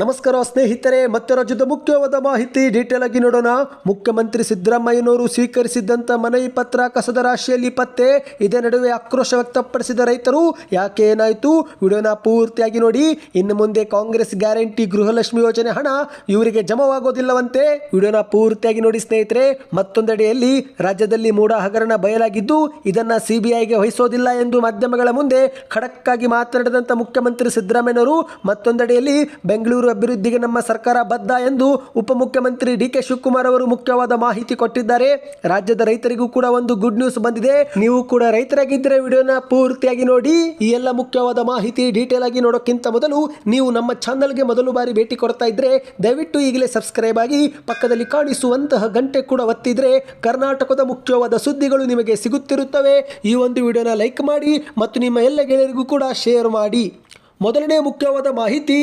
ನಮಸ್ಕಾರ ಸ್ನೇಹಿತರೆ ಮತ್ತೆ ರಾಜ್ಯದ ಮುಖ್ಯವಾದ ಮಾಹಿತಿ ಡೀಟೇಲ್ ಆಗಿ ನೋಡೋಣ. ಮುಖ್ಯಮಂತ್ರಿ ಸಿದ್ದರಾಮಯ್ಯನವರು ಸ್ವೀಕರಿಸಿದ್ದಂಥ ಮನವಿ ಪತ್ರ ಕಸದ ರಾಶಿಯಲ್ಲಿ ಪತ್ತೆ, ಇದೇ ನಡುವೆ ಆಕ್ರೋಶ ವ್ಯಕ್ತಪಡಿಸಿದ ರೈತರು, ಯಾಕೆ ಏನಾಯಿತು? ವಿಡಿಯೋನ ಪೂರ್ತಿಯಾಗಿ ನೋಡಿ. ಇನ್ನು ಮುಂದೆ ಕಾಂಗ್ರೆಸ್ ಗ್ಯಾರಂಟಿ ಗೃಹಲಕ್ಷ್ಮಿ ಯೋಜನೆ ಹಣ ಇವರಿಗೆ ಜಮವಾಗೋದಿಲ್ಲವಂತೆ. ವಿಡಿಯೋನ ಪೂರ್ತಿಯಾಗಿ ನೋಡಿ ಸ್ನೇಹಿತರೆ. ಮತ್ತೊಂದೆಡೆಯಲ್ಲಿ ರಾಜ್ಯದಲ್ಲಿ ಮೂಡ ಹಗರಣ ಬಯಲಾಗಿದ್ದು, ಇದನ್ನು ಸಿಬಿಐಗೆ ವಹಿಸೋದಿಲ್ಲ ಎಂದು ಮಾಧ್ಯಮಗಳ ಮುಂದೆ ಖಡಕ್ಕಾಗಿ ಮಾತನಾಡಿದಂಥ ಮುಖ್ಯಮಂತ್ರಿ ಸಿದ್ದರಾಮಯ್ಯನವರು, ಮತ್ತೊಂದೆಡೆಯಲ್ಲಿ ಬೆಂಗಳೂರು ಅಭಿವೃದ್ಧಿಗೆ ನಮ್ಮ ಸರ್ಕಾರ ಬದ್ಧ ಎಂದು ಉಪಮುಖ್ಯಮಂತ್ರಿ ಡಿ ಕೆ ಶಿವಕುಮಾರ್ ಅವರು ಮುಖ್ಯವಾದ ಮಾಹಿತಿ ಕೊಟ್ಟಿದ್ದಾರೆ. ರಾಜ್ಯದ ರೈತರಿಗೂ ಕೂಡ ಒಂದು ಗುಡ್ ನ್ಯೂಸ್ ಬಂದಿದೆ. ನೀವು ಕೂಡ ರೈತರಾಗಿದ್ದರೆ ವಿಡಿಯೋನ ಪೂರ್ತಿಯಾಗಿ ನೋಡಿ. ಈ ಎಲ್ಲ ಮುಖ್ಯವಾದ ಮಾಹಿತಿ ಡೀಟೇಲ್ ಆಗಿ ನೋಡೋಕ್ಕಿಂತ ಮೊದಲು ನೀವು ನಮ್ಮ ಚಾನಲ್ಗೆ ಮೊದಲು ಬಾರಿ ಭೇಟಿ ಕೊಡ್ತಾ ಇದ್ರೆ, ದಯವಿಟ್ಟು ಈಗಲೇ ಸಬ್ಸ್ಕ್ರೈಬ್ ಆಗಿ ಪಕ್ಕದಲ್ಲಿ ಕಾಣಿಸುವಂತಹ ಗಂಟೆ ಕೂಡ ಒತ್ತಿದ್ರೆ ಕರ್ನಾಟಕದ ಮುಖ್ಯವಾದ ಸುದ್ದಿಗಳು ನಿಮಗೆ ಸಿಗುತ್ತಿರುತ್ತವೆ. ಈ ಒಂದು ವಿಡಿಯೋನ ಲೈಕ್ ಮಾಡಿ ಮತ್ತು ನಿಮ್ಮ ಎಲ್ಲ ಗೆಳೆಯರಿಗೂ ಕೂಡ ಶೇರ್ ಮಾಡಿ. ಮೊದಲನೇ ಮುಖ್ಯವಾದ ಮಾಹಿತಿ,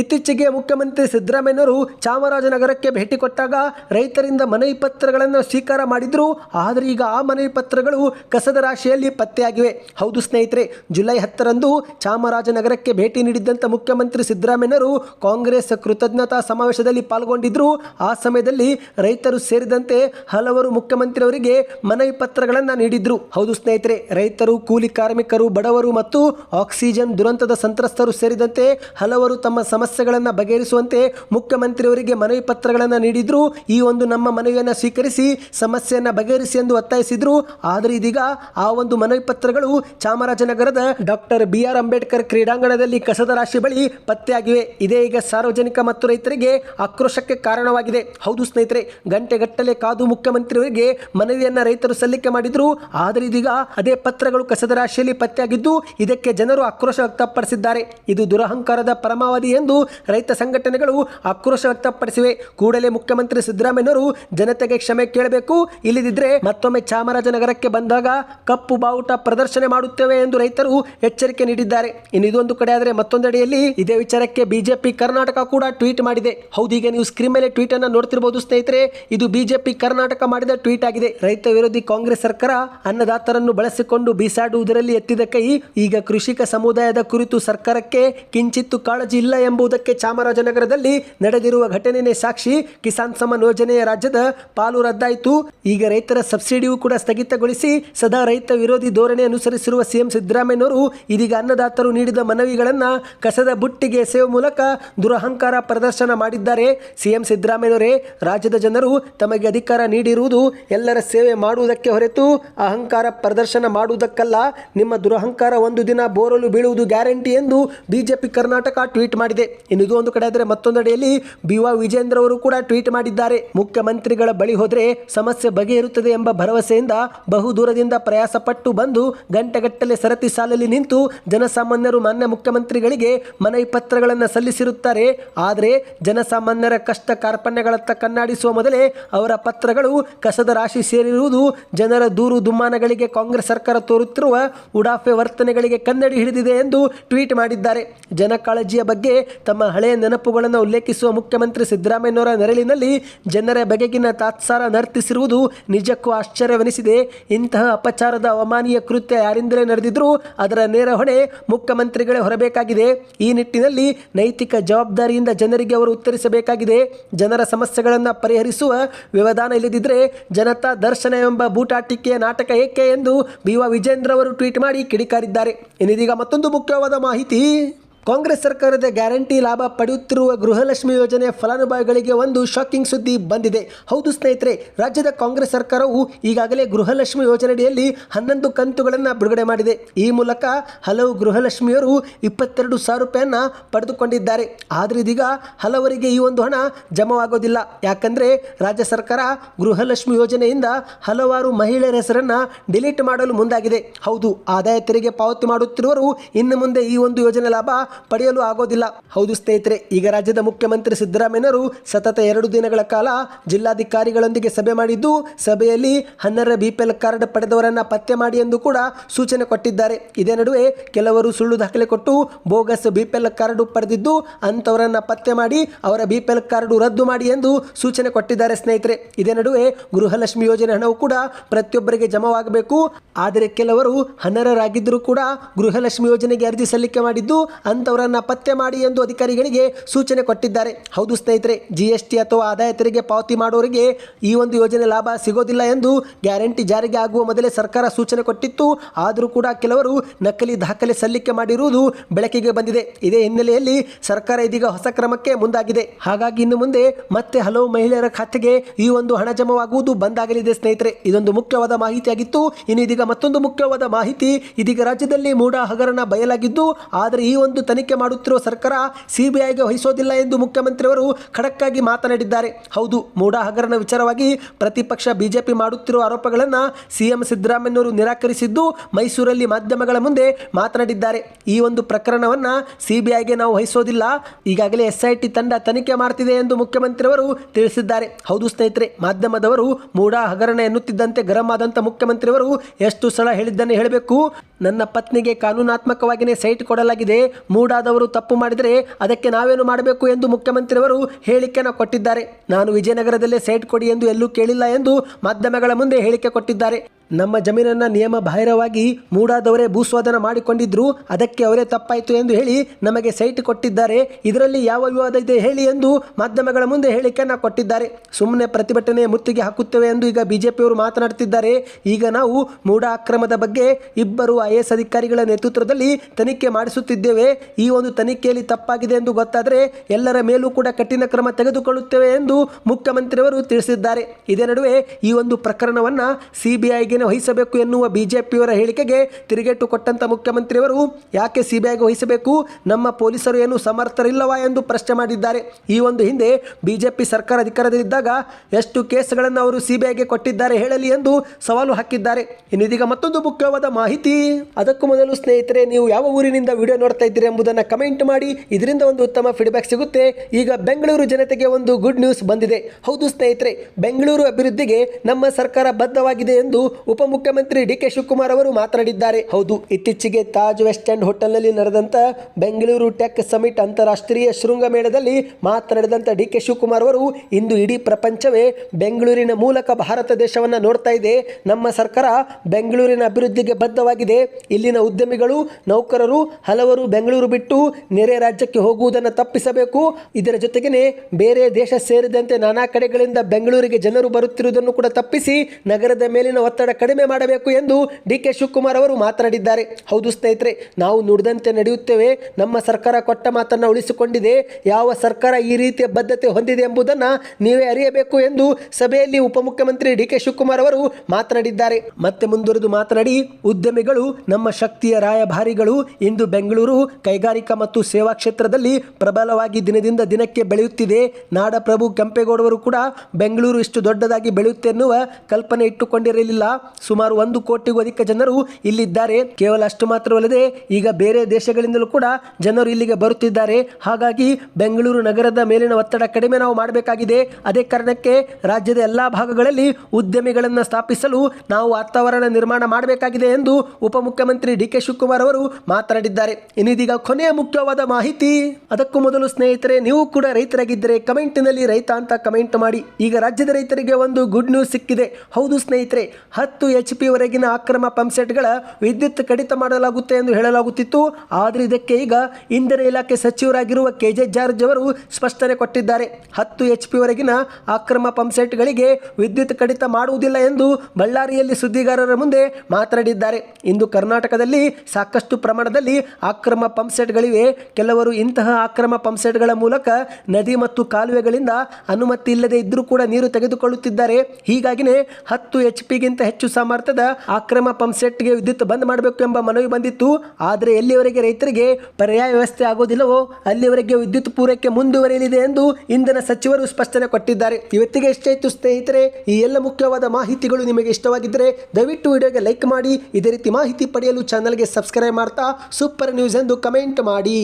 ಇತ್ತೀಚೆಗೆ ಮುಖ್ಯಮಂತ್ರಿ ಸಿದ್ದರಾಮಯ್ಯನವರು ಚಾಮರಾಜನಗರಕ್ಕೆ ಭೇಟಿ ಕೊಟ್ಟಾಗ ರೈತರಿಂದ ಮನವಿ ಪತ್ರಗಳನ್ನು ಸ್ವೀಕಾರ ಮಾಡಿದ್ರು. ಆದರೆ ಈಗ ಆ ಮನವಿ ಪತ್ರಗಳು ಕಸದ ರಾಶಿಯಲ್ಲಿ ಪತ್ತೆಯಾಗಿವೆ. ಹೌದು ಸ್ನೇಹಿತರೆ, ಜುಲೈ ಹತ್ತರಂದು ಚಾಮರಾಜನಗರಕ್ಕೆ ಭೇಟಿ ನೀಡಿದ್ದಂಥ ಮುಖ್ಯಮಂತ್ರಿ ಸಿದ್ದರಾಮಯ್ಯನವರು ಕಾಂಗ್ರೆಸ್ ಕೃತಜ್ಞತಾ ಸಮಾವೇಶದಲ್ಲಿ ಪಾಲ್ಗೊಂಡಿದ್ರು. ಆ ಸಮಯದಲ್ಲಿ ರೈತರು ಸೇರಿದಂತೆ ಹಲವರು ಮುಖ್ಯಮಂತ್ರಿಯವರಿಗೆ ಮನವಿ ಪತ್ರಗಳನ್ನು ನೀಡಿದ್ರು. ಹೌದು ಸ್ನೇಹಿತರೆ, ರೈತರು, ಕೂಲಿ ಕಾರ್ಮಿಕರು, ಬಡವರು ಮತ್ತು ಆಕ್ಸಿಜನ್ ದುರಂತದ ಸಂತ್ರಸ್ತರು ಸೇರಿದಂತೆ ಹಲವರು ತಮ್ಮ ಸಮಸ್ಯೆಗಳನ್ನು ಬಗೆಹರಿಸುವಂತೆ ಮುಖ್ಯಮಂತ್ರಿಯವರಿಗೆ ಮನವಿ ಪತ್ರಗಳನ್ನು ನೀಡಿದ್ರು. ಈ ಒಂದು ನಮ್ಮ ಮನವಿಯನ್ನು ಸ್ವೀಕರಿಸಿ ಸಮಸ್ಯೆಯನ್ನು ಬಗೆಹರಿಸಿ ಎಂದು ಒತ್ತಾಯಿಸಿದ್ರು. ಆದರೆ ಇದೀಗ ಆ ಒಂದು ಮನವಿ ಪತ್ರಗಳು ಚಾಮರಾಜನಗರದ ಡಾಕ್ಟರ್ ಬಿ ಆರ್ ಅಂಬೇಡ್ಕರ್ ಕ್ರೀಡಾಂಗಣದಲ್ಲಿ ಕಸದ ರಾಶಿ ಬಳಿ ಪತ್ತೆಯಾಗಿವೆ. ಇದೇ ಈಗ ಸಾರ್ವಜನಿಕ ಮತ್ತು ರೈತರಿಗೆ ಆಕ್ರೋಶಕ್ಕೆ ಕಾರಣವಾಗಿದೆ. ಹೌದು ಸ್ನೇಹಿತರೆ, ಗಂಟೆಗಟ್ಟಲೆ ಕಾದು ಮುಖ್ಯಮಂತ್ರಿಯವರಿಗೆ ಮನವಿಯನ್ನು ರೈತರು ಸಲ್ಲಿಕೆ ಮಾಡಿದ್ರು. ಆದರೆ ಇದೀಗ ಅದೇ ಪತ್ರಗಳು ಕಸದ ರಾಶಿಯಲ್ಲಿ ಪತ್ತೆಯಾಗಿದ್ದು, ಇದಕ್ಕೆ ಜನರು ಆಕ್ರೋಶ ವ್ಯಕ್ತಪಡಿಸಿದ್ದಾರೆ. ಇದು ದುರಹಂಕಾರದ ಪರಮಾವಧಿ ಎಂದು ರೈತ ಸಂಘಟನೆಗಳು ಆಕ್ರೋಶ ವ್ಯಕ್ತಪಡಿಸಿವೆ. ಕೂಡಲೇ ಮುಖ್ಯಮಂತ್ರಿ ಸಿದ್ದರಾಮಯ್ಯನವರು ಜನತೆಗೆ ಕ್ಷಮೆ ಕೇಳಬೇಕು. ಇಲ್ಲದಿದ್ದರೆ ಮತ್ತೊಮ್ಮೆ ಚಾಮರಾಜನಗರಕ್ಕೆ ಬಂದಾಗ ಕಪ್ಪು ಬಾವುಟ ಪ್ರದರ್ಶನ ಮಾಡುತ್ತೇವೆ ಎಂದು ರೈತರು ಎಚ್ಚರಿಕೆ ನೀಡಿದ್ದಾರೆ. ಇನ್ನು ಇದೊಂದು ಕಡೆ ಆದರೆ ಮತ್ತೊಂದೆಡೆಯಲ್ಲಿ ಇದೇ ವಿಚಾರಕ್ಕೆ ಬಿಜೆಪಿ ಕರ್ನಾಟಕ ಕೂಡ ಟ್ವೀಟ್ ಮಾಡಿದೆ. ಹೌದು ಈಗ ನೀವು ಸ್ಕ್ರೀನ್ ಮೇಲೆ ಟ್ವೀಟ್ ಅನ್ನು ನೋಡ್ತಿರಬಹುದು ಸ್ನೇಹಿತರೆ. ಇದು ಬಿಜೆಪಿ ಕರ್ನಾಟಕ ಮಾಡಿದ ಟ್ವೀಟ್ ಆಗಿದೆ. ರೈತ ವಿರೋಧಿ ಕಾಂಗ್ರೆಸ್ ಸರ್ಕಾರ ಅನ್ನದಾತರನ್ನು ಬಳಸಿಕೊಂಡು ಬೀಸಾಡುವುದರಲ್ಲಿ ಎತ್ತಿದ ಕೈ. ಈಗ ಕೃಷಿಕ ಸಮುದಾಯದ ಕುರಿತು ಸರ್ಕಾರಕ್ಕೆ ಕಿಂಚಿತ್ತು ಕಾಳಜಿ ಇಲ್ಲ ಎಂಬುದಕ್ಕೆ ಚಾಮರಾಜನಗರದಲ್ಲಿ ನಡೆದಿರುವ ಘಟನೆನೇ ಸಾಕ್ಷಿ. ಕಿಸಾನ್ ಸಮ್ಮಾನ್ ಯೋಜನೆಯ ರಾಜ್ಯದ ಪಾಲು ರದ್ದಾಯಿತು. ಈಗ ರೈತರ ಸಬ್ಸಿಡಿಯೂ ಕೂಡ ಸ್ಥಗಿತಗೊಳಿಸಿ ಸದಾ ರೈತ ವಿರೋಧಿ ಧೋರಣೆ ಅನುಸರಿಸಿರುವ ಸಿಎಂ ಸಿದ್ದರಾಮಯ್ಯನವರು ಇದೀಗ ಅನ್ನದಾತರು ನೀಡಿದ ಮನವಿಗಳನ್ನು ಕಸದ ಬುಟ್ಟಿಗೆ ಎಸೆಯುವ ಮೂಲಕ ದುರಹಂಕಾರ ಪ್ರದರ್ಶನ ಮಾಡಿದ್ದಾರೆ. ಸಿಎಂ ಸಿದ್ದರಾಮಯ್ಯನವರೇ, ರಾಜ್ಯದ ಜನರು ತಮಗೆ ಅಧಿಕಾರ ನೀಡಿರುವುದು ಎಲ್ಲರ ಸೇವೆ ಮಾಡುವುದಕ್ಕೆ ಹೊರತು ಅಹಂಕಾರ ಪ್ರದರ್ಶನ ಮಾಡುವುದಕ್ಕಲ್ಲ. ನಿಮ್ಮ ದುರಹಂಕಾರ ಒಂದು ದಿನ ಬೋರಲು ಬೀಳುವುದು ಗ್ಯಾರಂಟಿ ಎಂದು ಬಿಜೆಪಿ ಕರ್ನಾಟಕ ಟ್ವೀಟ್ ಮಾಡಿದೆ. ಇನ್ನು ಇದು ಒಂದು ಕಡೆ ಆದರೆ ಮತ್ತೊಂದೆಡೆಯಲ್ಲಿ ಬಿ ವಿಜೇಂದ್ರ ಅವರು ಕೂಡ ಟ್ವೀಟ್ ಮಾಡಿದ್ದಾರೆ. ಮುಖ್ಯಮಂತ್ರಿಗಳ ಬಳಿ ಹೋದರೆ ಸಮಸ್ಯೆ ಬಗೆಹರುತ್ತದೆ ಎಂಬ ಭರವಸೆಯಿಂದ ಬಹುದೂರದಿಂದ ಪ್ರಯಾಸ ಪಟ್ಟು ಬಂದು ಗಂಟೆಗಟ್ಟಲೆ ಸರತಿ ಸಾಲಲ್ಲಿ ನಿಂತು ಜನಸಾಮಾನ್ಯರು ಮಾನ್ಯ ಮುಖ್ಯಮಂತ್ರಿಗಳಿಗೆ ಮನವಿ ಪತ್ರಗಳನ್ನು ಸಲ್ಲಿಸಿರುತ್ತಾರೆ. ಆದರೆ ಜನಸಾಮಾನ್ಯರ ಕಷ್ಟ ಕಾರ್ಪಣ್ಯಗಳತ್ತ ಕಣ್ಣಾಡಿಸುವ ಮೊದಲೇ ಅವರ ಪತ್ರಗಳು ಕಸದ ರಾಶಿ ಸೇರಿರುವುದು ಜನರ ದೂರು ದುಮ್ಮಾನಗಳಿಗೆ ಕಾಂಗ್ರೆಸ್ ಸರ್ಕಾರ ತೋರುತ್ತಿರುವ ಉಡಾಫೆ ವರ್ತನೆಗಳಿಗೆ ಕನ್ನಡಿ ಹಿಡಿದಿದೆ ಎಂದು ಟ್ವೀಟ್ ಮಾಡಿದ್ದಾರೆ. ಜನಕಾಳಜಿಯ ಬಗ್ಗೆ ತಮ್ಮ ಹಳೆಯ ನೆನಪುಗಳನ್ನು ಉಲ್ಲೇಖಿಸುವ ಮುಖ್ಯಮಂತ್ರಿ ಸಿದ್ದರಾಮಯ್ಯನವರ ನೆರಳಿನಲ್ಲಿ ಜನರ ಬಗೆಗಿನ ತಾತ್ಸಾರ ನರ್ತಿಸಿರುವುದು ನಿಜಕ್ಕೂ ಆಶ್ಚರ್ಯವೆನಿಸಿದೆ. ಇಂತಹ ಅಪಚಾರದ ಅವಮಾನೀಯ ಕೃತ್ಯ ಯಾರಿಂದಲೇ ನಡೆದಿದ್ರೂ ಅದರ ನೇರ ಹೊಣೆ ಮುಖ್ಯಮಂತ್ರಿಗಳೇ ಹೊರಬೇಕಾಗಿದೆ. ಈ ನಿಟ್ಟಿನಲ್ಲಿ ನೈತಿಕ ಜವಾಬ್ದಾರಿಯಿಂದ ಜನರಿಗೆ ಅವರು ಉತ್ತರಿಸಬೇಕಾಗಿದೆ. ಜನರ ಸಮಸ್ಯೆಗಳನ್ನು ಪರಿಹರಿಸುವ ವ್ಯವಧಾನ ಇಲ್ಲದಿದ್ದರೆ ಜನತಾ ದರ್ಶನ ಎಂಬ ಬೂಟಾಟಿಕೆಯ ನಾಟಕ ಏಕೆ ಎಂದು ಬಿ ವಿಜೇಂದ್ರ ಅವರು ಟ್ವೀಟ್ ಮಾಡಿ ಕಿಡಿಕಾರಿದ್ದಾರೆ. ಇನ್ನಿದೀಗ ಮತ್ತೊಂದು ಮುಖ್ಯವಾದ ಮಾಹಿತಿ. di ಕಾಂಗ್ರೆಸ್ ಸರ್ಕಾರದ ಗ್ಯಾರಂಟಿ ಲಾಭ ಪಡೆಯುತ್ತಿರುವ ಗೃಹಲಕ್ಷ್ಮಿ ಯೋಜನೆಯ ಫಲಾನುಭವಿಗಳಿಗೆ ಒಂದು ಶಾಕಿಂಗ್ ಸುದ್ದಿ ಬಂದಿದೆ. ಹೌದು ಸ್ನೇಹಿತರೆ, ರಾಜ್ಯದ ಕಾಂಗ್ರೆಸ್ ಸರ್ಕಾರವು ಈಗಾಗಲೇ ಗೃಹಲಕ್ಷ್ಮಿ ಯೋಜನೆಯಡಿಯಲ್ಲಿ ಹನ್ನೊಂದು ಕಂತುಗಳನ್ನು ಬಿಡುಗಡೆ ಮಾಡಿದೆ. ಈ ಮೂಲಕ ಹಲವು ಗೃಹಲಕ್ಷ್ಮಿಯರು ಇಪ್ಪತ್ತೆರಡು ಸಾವಿರ ರೂಪಾಯಿಯನ್ನು ಪಡೆದುಕೊಂಡಿದ್ದಾರೆ. ಆದರೆ ಇದೀಗ ಹಲವರಿಗೆ ಈ ಒಂದು ಹಣ ಜಮವಾಗೋದಿಲ್ಲ. ಯಾಕಂದರೆ ರಾಜ್ಯ ಸರ್ಕಾರ ಗೃಹಲಕ್ಷ್ಮಿ ಯೋಜನೆಯಿಂದ ಹಲವಾರು ಮಹಿಳೆಯರ ಹೆಸರನ್ನು ಡಿಲೀಟ್ ಮಾಡಲು ಮುಂದಾಗಿದೆ. ಹೌದು, ಆದಾಯ ತೆರಿಗೆ ಪಾವತಿ ಮಾಡುತ್ತಿರುವರು ಇನ್ನು ಮುಂದೆ ಈ ಒಂದು ಯೋಜನೆ ಲಾಭ ಪಡೆಯಲು ಆಗೋದಿಲ್ಲ. ಹೌದು ಸ್ನೇಹಿತರೆ, ಈಗ ರಾಜ್ಯದ ಮುಖ್ಯಮಂತ್ರಿ ಸಿದ್ದರಾಮಯ್ಯನವರು ಸತತ ಎರಡು ದಿನಗಳ ಕಾಲ ಜಿಲ್ಲಾಧಿಕಾರಿಗಳೊಂದಿಗೆ ಸಭೆ ಮಾಡಿದ್ದು, ಸಭೆಯಲ್ಲಿ ಹನ್ನೆರಡು ಬಿಪಿಎಲ್ ಕಾರ್ಡ್ ಪಡೆದವರನ್ನ ಪತ್ತೆ ಮಾಡಿ ಎಂದು ಕೂಡ ಸೂಚನೆ ಕೊಟ್ಟಿದ್ದಾರೆ. ಇದೇ ನಡುವೆ ಕೆಲವರು ಸುಳ್ಳು ದಾಖಲೆ ಕೊಟ್ಟು ಬೋಗಸ್ ಬಿಪಿಎಲ್ ಕಾರ್ಡ್ ಪಡೆದಿದ್ದು, ಅಂಥವರನ್ನ ಪತ್ತೆ ಮಾಡಿ ಅವರ ಬಿಪಿಎಲ್ ಕಾರ್ಡ್ ರದ್ದು ಮಾಡಿ ಎಂದು ಸೂಚನೆ ಕೊಟ್ಟಿದ್ದಾರೆ ಸ್ನೇಹಿತರೆ. ಇದೇ ನಡುವೆ ಗೃಹಲಕ್ಷ್ಮಿ ಯೋಜನೆ ಹಣವು ಕೂಡ ಪ್ರತಿಯೊಬ್ಬರಿಗೆ ಜಮವಾಗಬೇಕು. ಆದರೆ ಕೆಲವರು ಅನರ್ಹರಾಗಿದ್ದರೂ ಕೂಡ ಗೃಹಲಕ್ಷ್ಮಿ ಯೋಜನೆಗೆ ಅರ್ಜಿ ಸಲ್ಲಿಕೆ ಮಾಡಿದ್ದು ಅಂತವರನ್ನ ಪತ್ತೆ ಮಾಡಿ ಎಂದು ಅಧಿಕಾರಿಗಳಿಗೆ ಸೂಚನೆ ಕೊಟ್ಟಿದ್ದಾರೆ. ಹೌದು ಸ್ನೇಹಿತರೆ ಜಿ ಎಸ್ ಟಿ ಅಥವಾ ಆದಾಯ ತೆರಿಗೆ ಪಾವತಿ ಮಾಡುವವರಿಗೆ ಈ ಒಂದು ಯೋಜನೆ ಲಾಭ ಸಿಗೋದಿಲ್ಲ ಎಂದು ಗ್ಯಾರಂಟಿ ಜಾರಿಗೆ ಆಗುವ ಮೊದಲೇ ಸರ್ಕಾರ ಸೂಚನೆ ಕೊಟ್ಟಿತ್ತು. ಆದರೂ ಕೂಡ ಕೆಲವರು ನಕಲಿ ದಾಖಲೆ ಸಲ್ಲಿಕೆ ಮಾಡಿರುವುದು ಬೆಳಕಿಗೆ ಬಂದಿದೆ. ಇದೇ ಹಿನ್ನೆಲೆಯಲ್ಲಿ ಸರ್ಕಾರ ಇದೀಗ ಹೊಸ ಕ್ರಮಕ್ಕೆ ಮುಂದಾಗಿದೆ. ಹಾಗಾಗಿ ಇನ್ನು ಮುಂದೆ ಮತ್ತೆ ಹಲವು ಮಹಿಳೆಯರ ಖಾತೆಗೆ ಈ ಒಂದು ಹಣ ಜಮವಾಗುವುದು ಬಂದಾಗಲಿದೆ ಸ್ನೇಹಿತರೆ. ಇದೊಂದು ಮುಖ್ಯವಾದ ಮಾಹಿತಿಯಾಗಿತ್ತು. ಇನ್ನು ಇದೀಗ ಮತ್ತೊಂದು ಮುಖ್ಯವಾದ ಮಾಹಿತಿ ಇದೀಗ ರಾಜ್ಯದಲ್ಲಿ ಮೂಡ ಹಗರಣ ಬಯಲಾಗಿದ್ದು, ಆದರೆ ಈ ಒಂದು ತನಿಖೆ ಮಾಡುತ್ತಿರುವ ಸರ್ಕಾರ ಸಿಬಿಐಗೆ ವಹಿಸೋದಿಲ್ಲ ಎಂದು ಮುಖ್ಯಮಂತ್ರಿಯವರು ಖಡಕ್ಕಾಗಿ ಮಾತನಾಡಿದ್ದಾರೆ. ಹೌದು ಮೂಡ ಹಗರಣ ವಿಚಾರವಾಗಿ ಪ್ರತಿಪಕ್ಷ ಬಿಜೆಪಿ ಮಾಡುತ್ತಿರುವ ಆರೋಪಗಳನ್ನು ಸಿಎಂ ಸಿದ್ದರಾಮಯ್ಯನವರು ನಿರಾಕರಿಸಿದ್ದು ಮೈಸೂರಲ್ಲಿ ಮಾಧ್ಯಮಗಳ ಮುಂದೆ ಮಾತನಾಡಿದ್ದಾರೆ. ಈ ಒಂದು ಪ್ರಕರಣವನ್ನ ಸಿಬಿಐಗೆ ನಾವು ವಹಿಸೋದಿಲ್ಲ. ಈಗಾಗಲೇ ಎಸ್ಐಟಿ ತಂಡ ತನಿಖೆ ಮಾಡ್ತಿದೆ ಎಂದು ಮುಖ್ಯಮಂತ್ರಿಯವರು ತಿಳಿಸಿದ್ದಾರೆ. ಹೌದು ಸ್ನೇಹಿತರೆ, ಮಾಧ್ಯಮದವರು ಮೂಡ ಹಗರಣ ಎನ್ನುತ್ತಿದ್ದಂತೆ ಗರಂ ಆದಂಥ ಮುಖ್ಯಮಂತ್ರಿಯವರು ಎಷ್ಟು ಸಲ ಹೇಳಿದ್ದನ್ನು ಹೇಳಬೇಕು. ನನ್ನ ಪತ್ನಿಗೆ ಕಾನೂನಾತ್ಮಕವಾಗಿಯೇ ಸೈಟ್ ಕೊಡಲಾಗಿದೆ. ಮೂಡಾದವರು ತಪ್ಪು ಮಾಡಿದರೆ ಅದಕ್ಕೆ ನಾವೇನು ಮಾಡಬೇಕು ಎಂದು ಮುಖ್ಯಮಂತ್ರಿಯವರು ಹೇಳಿಕೆಯನ್ನು ಕೊಟ್ಟಿದ್ದಾರೆ. ನಾನು ವಿಜಯನಗರದಲ್ಲೇ ಸೈಟ್ ಕೊಡಿ ಎಂದು ಎಲ್ಲೂ ಕೇಳಿಲ್ಲ ಎಂದು ಮಾಧ್ಯಮಗಳ ಮುಂದೆ ಹೇಳಿಕೆ ಕೊಟ್ಟಿದ್ದಾರೆ. ನಮ್ಮ ಜಮೀನನ್ನ ನಿಯಮ ಬಾಹಿರವಾಗಿ ಮೂಡಾದವರೇ ಭೂಸ್ವಾಧನ ಮಾಡಿಕೊಂಡಿದ್ರು, ಅದಕ್ಕೆ ಅವರೇ ತಪ್ಪಾಯಿತು ಎಂದು ಹೇಳಿ ನಮಗೆ ಸೈಟ್ ಕೊಟ್ಟಿದ್ದಾರೆ. ಇದರಲ್ಲಿ ಯಾವ ವಿವಾದ ಇದೆ ಹೇಳಿ ಎಂದು ಮಾಧ್ಯಮಗಳ ಮುಂದೆ ಹೇಳಿಕೆಯನ್ನು ಕೊಟ್ಟಿದ್ದಾರೆ. ಸುಮ್ಮನೆ ಪ್ರತಿಭಟನೆ ಮುತ್ತಿಗೆ ಹಾಕುತ್ತೇವೆ ಎಂದು ಈಗ ಬಿಜೆಪಿಯವರು ಮಾತನಾಡುತ್ತಿದ್ದಾರೆ. ಈಗ ನಾವು ಮೂಡಾ ಅಕ್ರಮದ ಬಗ್ಗೆ ಇಬ್ಬರು ಐ ಅಧಿಕಾರಿಗಳ ನೇತೃತ್ವದಲ್ಲಿ ತನಿಖೆ ಮಾಡಿಸುತ್ತಿದ್ದೇವೆ. ಈ ಒಂದು ತನಿಖೆಯಲ್ಲಿ ತಪ್ಪಾಗಿದೆ ಎಂದು ಗೊತ್ತಾದರೆ ಎಲ್ಲರ ಮೇಲೂ ಕೂಡ ಕಠಿಣ ಕ್ರಮ ತೆಗೆದುಕೊಳ್ಳುತ್ತೇವೆ ಎಂದು ಮುಖ್ಯಮಂತ್ರಿಯವರು ತಿಳಿಸಿದ್ದಾರೆ. ಇದೇ ನಡುವೆ ಈ ಒಂದು ಪ್ರಕರಣವನ್ನ ಸಿಬಿಐಗೆ ವಹಿಸಬೇಕು ಎನ್ನುವ ಬಿಜೆಪಿಯವರ ಹೇಳಿಕೆಗೆ ತಿರುಗೇಟು ಕೊಟ್ಟಂತ ಮುಖ್ಯಮಂತ್ರಿಯವರು, ಯಾಕೆ ಸಿಬಿಐಗೆ ವಹಿಸಬೇಕು? ನಮ್ಮ ಪೊಲೀಸರು ಏನು ಸಮರ್ಥರಿಲ್ಲವಾ ಎಂದು ಪ್ರಶ್ನೆ ಮಾಡಿದ್ದಾರೆ. ಈ ಒಂದು ಹಿಂದೆ ಬಿಜೆಪಿ ಸರ್ಕಾರ ಅಧಿಕಾರದಲ್ಲಿದ್ದಾಗ ಎಷ್ಟು ಕೇಸ್ಗಳನ್ನು ಅವರು ಸಿಬಿಐಗೆ ಕೊಟ್ಟಿದ್ದಾರೆ ಹೇಳಲಿ ಎಂದು ಸವಾಲು ಹಾಕಿದ್ದಾರೆ. ಇನ್ನಿದೀಗ ಮತ್ತೊಂದು ಮುಖ್ಯವಾದ ಮಾಹಿತಿ. ಅದಕ್ಕೂ ಮೊದಲು ಸ್ನೇಹಿತರೆ, ನೀವು ಯಾವ ಊರಿನಿಂದ ವಿಡಿಯೋ ನೋಡ್ತಾ ಇದ್ದೀರಿ ಎಂಬುದನ್ನು ಕಮೆಂಟ್ ಮಾಡಿ. ಇದರಿಂದ ಒಂದು ಉತ್ತಮ ಫೀಡ್ಬ್ಯಾಕ್ ಸಿಗುತ್ತೆ. ಈಗ ಬೆಂಗಳೂರು ಜನತೆಗೆ ಒಂದು ಗುಡ್ ನ್ಯೂಸ್ ಬಂದಿದೆ. ಹೌದು ಸ್ನೇಹಿತರೆ, ಬೆಂಗಳೂರು ಅಭಿವೃದ್ಧಿಗೆ ನಮ್ಮ ಸರ್ಕಾರ ಬದ್ಧವಾಗಿದೆ ಎಂದು ಉಪಮುಖ್ಯಮಂತ್ರಿ ಡಿ ಕೆ ಶಿವಕುಮಾರ್ ಅವರು ಮಾತನಾಡಿದ್ದಾರೆ. ಹೌದು, ಇತ್ತೀಚೆಗೆ ತಾಜ್ ವೆಸ್ಟ್ ಎಂಡ್ ಹೋಟೆಲ್ನಲ್ಲಿ ನಡೆದಂತ ಬೆಂಗಳೂರು ಟೆಕ್ ಸಮಿಟ್ ಅಂತಾರಾಷ್ಟ್ರೀಯ ಶೃಂಗಮೇಳದಲ್ಲಿ ಮಾತನಾಡಿದಂತ ಡಿ ಕೆ ಶಿವಕುಮಾರ್ ಅವರು, ಇಂದು ಇಡೀ ಪ್ರಪಂಚವೇ ಬೆಂಗಳೂರಿನ ಮೂಲಕ ಭಾರತ ದೇಶವನ್ನ ನೋಡ್ತಾ ಇದೆ. ನಮ್ಮ ಸರ್ಕಾರ ಬೆಂಗಳೂರಿನ ಅಭಿವೃದ್ಧಿಗೆ ಬದ್ಧವಾಗಿದೆ. ಇಲ್ಲಿನ ಉದ್ಯಮಿಗಳು, ನೌಕರರು, ಹಲವರು ಬೆಂಗಳೂರು ಬಿಟ್ಟು ನೆರೆ ರಾಜ್ಯಕ್ಕೆ ಹೋಗುವುದನ್ನು ತಪ್ಪಿಸಬೇಕು. ಇದರ ಜೊತೆಗೇನೆ ಬೇರೆ ದೇಶ ಸೇರಿದಂತೆ ನಾನಾ ಕಡೆಗಳಿಂದ ಬೆಂಗಳೂರಿಗೆ ಜನರು ಬರುತ್ತಿರುವುದನ್ನು ಕೂಡ ತಪ್ಪಿಸಿ, ನಗರದ ಮೇಲಿನ ಒತ್ತಡ ಕಡಿಮೆ ಮಾಡಬೇಕು ಎಂದು ಡಿ ಕೆ ಶಿವಕುಮಾರ್ ಅವರು ಮಾತನಾಡಿದ್ದಾರೆ. ಹೌದು ಸ್ನೇಹಿತರೆ, ನಾವು ನುಡಿದಂತೆ ನಡೆಯುತ್ತೇವೆ. ನಮ್ಮ ಸರ್ಕಾರ ಕೊಟ್ಟ ಮಾತನ್ನು ಉಳಿಸಿಕೊಂಡಿದೆ. ಯಾವ ಸರ್ಕಾರ ಈ ರೀತಿಯ ಬದ್ಧತೆ ಹೊಂದಿದೆ ಎಂಬುದನ್ನು ನೀವೇ ಅರಿಯಬೇಕು ಎಂದು ಸಭೆಯಲ್ಲಿ ಉಪಮುಖ್ಯಮಂತ್ರಿ ಡಿ ಕೆ ಶಿವಕುಮಾರ್ ಅವರು ಮಾತನಾಡಿದ್ದಾರೆ. ಮತ್ತೆ ಮುಂದುವರೆದು ಮಾತನಾಡಿ, ಉದ್ಯಮಿಗಳು, ನಮ್ಮ ಶಕ್ತಿಯ ರಾಯಭಾರಿಗಳು ಇಂದು ಬೆಂಗಳೂರು ಕೈಗಾರಿಕಾ ಮತ್ತು ಸೇವಾ ಕ್ಷೇತ್ರದಲ್ಲಿ ಪ್ರಬಲವಾಗಿ ದಿನದಿಂದ ದಿನಕ್ಕೆ ಬೆಳೆಯುತ್ತಿದೆ. ನಾಡಪ್ರಭು ಕೆಂಪೇಗೌಡವರು ಕೂಡ ಬೆಂಗಳೂರು ಇಷ್ಟು ದೊಡ್ಡದಾಗಿ ಬೆಳೆಯುತ್ತೆ ಎನ್ನುವ ಕಲ್ಪನೆ ಇಟ್ಟುಕೊಂಡಿರಲಿಲ್ಲ. ಸುಮಾರು ಒಂದು ಕೋಟಿಗೂ ಅಧಿಕ ಜನರು ಇಲ್ಲಿದ್ದಾರೆ. ಕೇವಲ ಅಷ್ಟು ಮಾತ್ರವಲ್ಲದೆ ಈಗ ಬೇರೆ ದೇಶಗಳಿಂದಲೂ ಕೂಡ ಜನರು ಇಲ್ಲಿಗೆ ಬರುತ್ತಿದ್ದಾರೆ. ಹಾಗಾಗಿ ಬೆಂಗಳೂರು ನಗರದ ಮೇಲಿನ ಒತ್ತಡ ಕಡಿಮೆ ನಾವು ಮಾಡಬೇಕಾಗಿದೆ. ಅದೇ ಕಾರಣಕ್ಕೆ ರಾಜ್ಯದ ಎಲ್ಲ ಭಾಗಗಳಲ್ಲಿ ಉದ್ಯಮಿಗಳನ್ನು ಸ್ಥಾಪಿಸಲು ನಾವು ವಾತಾವರಣ ನಿರ್ಮಾಣ ಮಾಡಬೇಕಾಗಿದೆ ಎಂದು ಉಪಮುಖ್ಯಮಂತ್ರಿ ಡಿ ಕೆ ಶಿವಕುಮಾರ್ ಅವರು ಮಾತನಾಡಿದ್ದಾರೆ. ಇನ್ನಿದೀಗ ಕೊನೆಯ ಮುಖ್ಯವಾದ ಮಾಹಿತಿ. ಅದಕ್ಕೂ ಮೊದಲು ಸ್ನೇಹಿತರೆ, ನೀವು ಕೂಡ ರೈತರಾಗಿದ್ದರೆ ಕಮೆಂಟ್ನಲ್ಲಿ ರೈತ ಅಂತ ಕಮೆಂಟ್ ಮಾಡಿ. ಈಗ ರಾಜ್ಯದ ರೈತರಿಗೆ ಒಂದು ಗುಡ್ ನ್ಯೂಸ್ ಸಿಕ್ಕಿದೆ. ಹೌದು ಸ್ನೇಹಿತರೆ, ಹತ್ತು ಎಚ್ ಪಿವರೆಗಿನ ಅಕ್ರಮ ಪಂಪ್ಸೆಟ್ಗಳ ವಿದ್ಯುತ್ ಕಡಿತ ಮಾಡಲಾಗುತ್ತೆ ಎಂದು ಹೇಳಲಾಗುತ್ತಿತ್ತು. ಆದರೆ ಇದಕ್ಕೆ ಈಗ ಇಂಧನ ಇಲಾಖೆ ಸಚಿವರಾಗಿರುವ ಕೆ ಜೆ ಜಾರ್ಜ್ ಅವರು ಸ್ಪಷ್ಟನೆ ಕೊಟ್ಟಿದ್ದಾರೆ. ಹತ್ತು ಎಚ್ ಪಿವರೆಗಿನ ಅಕ್ರಮ ಪಂಪ್ಸೆಟ್ಗಳಿಗೆ ವಿದ್ಯುತ್ ಕಡಿತ ಮಾಡುವುದಿಲ್ಲ ಎಂದು ಬಳ್ಳಾರಿಯಲ್ಲಿ ಸುದ್ದಿಗಾರರ ಮುಂದೆ ಮಾತನಾಡಿದ್ದಾರೆ. ಇಂದು ಕರ್ನಾಟಕದಲ್ಲಿ ಸಾಕಷ್ಟು ಪ್ರಮಾಣದಲ್ಲಿ ಅಕ್ರಮ ಪಂಪ್ಸೆಟ್ಗಳಿವೆ ಕೆಲವರು ಇಂತಹ ಅಕ್ರಮ ಪಂಪ್ಸೆಟ್ಗಳ ಮೂಲಕ ನದಿ ಮತ್ತು ಕಾಲುವೆಗಳಿಂದ ಅನುಮತಿ ಇಲ್ಲದೆ ಇದ್ದರೂ ಕೂಡ ನೀರು ತೆಗೆದುಕೊಳ್ಳುತ್ತಿದ್ದಾರೆ. ಹೀಗಾಗಿನೇ ಹತ್ತು ಎಚ್ ಪಿಗಿಂತ ಹೆಚ್ಚು ಸಾಮರ್ಥ್ಯದ ಅಕ್ರಮ ಪಂಪ್ಸೆಟ್ಗೆ ವಿದ್ಯುತ್ ಬಂದ್ ಮಾಡಬೇಕು ಎಂಬ ಮನವಿ ಬಂದಿತ್ತು. ಆದರೆ ಎಲ್ಲಿವರೆಗೆ ರೈತರಿಗೆ ಪರ್ಯಾಯ ವ್ಯವಸ್ಥೆ ಆಗೋದಿಲ್ಲವೋ ಅಲ್ಲಿವರೆಗೆ ವಿದ್ಯುತ್ ಪೂರೈಕೆ ಮುಂದುವರಿಯಲಿದೆ ಎಂದು ಇಂಧನ ಸಚಿವರು ಸ್ಪಷ್ಟನೆ ಕೊಟ್ಟಿದ್ದಾರೆ. ಇವತ್ತಿಗೆ ಎಷ್ಟಾಯಿತು ಸ್ನೇಹಿತರೆ, ಈ ಎಲ್ಲ ಮುಖ್ಯವಾದ ಮಾಹಿತಿಗಳು ನಿಮಗೆ ಇಷ್ಟವಾಗಿದ್ದರೆ ದಯವಿಟ್ಟು ವಿಡಿಯೋಗೆ ಲೈಕ್ ಮಾಡಿ, ಇದೇ ರೀತಿ ಮಾಹಿತಿ ಪಡೆಯಲು ಚಾನಲ್ಗೆ ಸಬ್ಸ್ಕ್ರೈಬ್ ಮಾಡ್ತಾ ಸೂಪರ್ ನ್ಯೂಸ್ ಎಂದು ಕಮೆಂಟ್ ಮಾಡಿ.